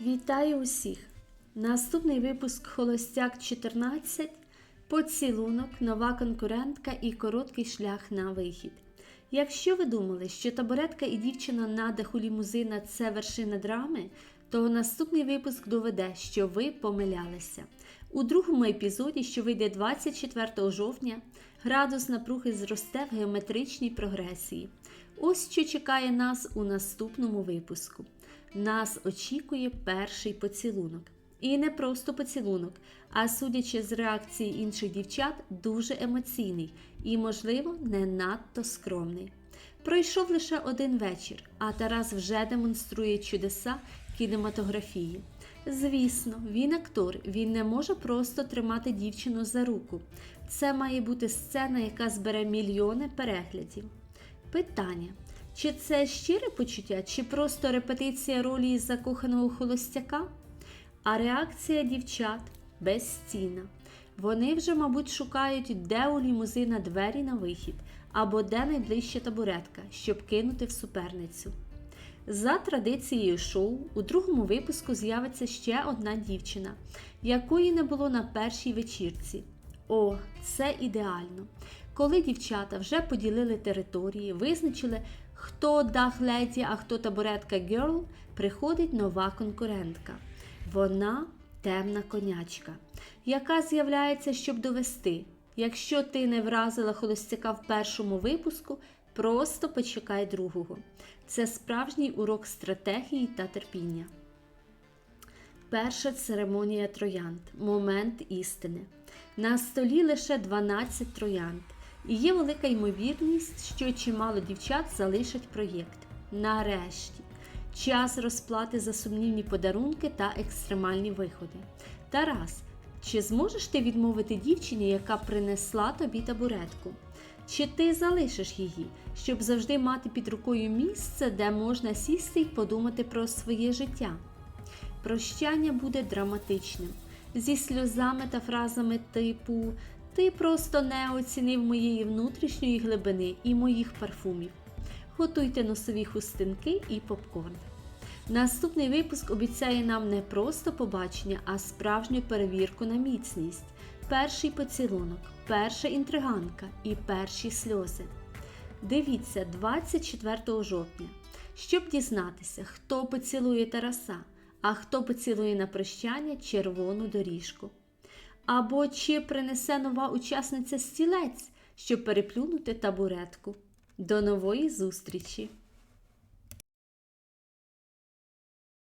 Вітаю усіх! Наступний випуск Холостяк 14. Поцілунок, нова конкурентка і короткий шлях на вихід. Якщо ви думали, що табуретка і дівчина на даху лімузина це вершина драми, то наступний випуск доведе, що ви помилялися. У другому епізоді, що вийде 24 жовтня, градус напруги зросте в геометричній прогресії. Ось що чекає нас у наступному випуску. Нас очікує перший поцілунок. І не просто поцілунок, а судячи з реакції інших дівчат, дуже емоційний і, можливо, не надто скромний. Пройшов лише один вечір, а Тарас вже демонструє чудеса кінематографії. Звісно, він актор, він не може просто тримати дівчину за руку. Це має бути сцена, яка збере мільйони переглядів. Питання: чи це щире почуття, чи просто репетиція ролі закоханого холостяка? А реакція дівчат безцінна. Вони вже, мабуть, шукають, де у лімузина двері на вихід, або де найближча табуретка, щоб кинути в суперницю. За традицією шоу, у другому випуску з'явиться ще одна дівчина, якої не було на першій вечірці. О, це ідеально! Коли дівчата вже поділили території, визначили, хто дах леді, а хто табуретка герл, приходить нова конкурентка. Вона темна конячка, яка з'являється, щоб довести. Якщо ти не вразила холостяка в першому випуску, просто почекай другого. Це справжній урок стратегії та терпіння. Перша церемонія троянд момент істини. На столі лише 12 троянд, і є велика ймовірність, що чимало дівчат залишать проєкт. Нарешті, час розплати за сумнівні подарунки та екстремальні виходи. Тарас, чи зможеш ти відмовити дівчині, яка принесла тобі табуретку? Чи ти залишиш її, щоб завжди мати під рукою місце, де можна сісти й подумати про своє життя? Прощання буде драматичним, зі сльозами та фразами типу Ти просто не оцінив моєї внутрішньої глибини і моїх парфумів. Готуйте носові хустинки і попкорн. Наступний випуск обіцяє нам не просто побачення, а справжню перевірку на міцність. Перший поцілунок, перша інтриганка і перші сльози. Дивіться 24 жовтня, щоб дізнатися, хто поцілує Тараса, а хто поцілує на прощання червону доріжку. Або чи принесе нова учасниця стілець, щоб переплюнути табуретку. До нової зустрічі!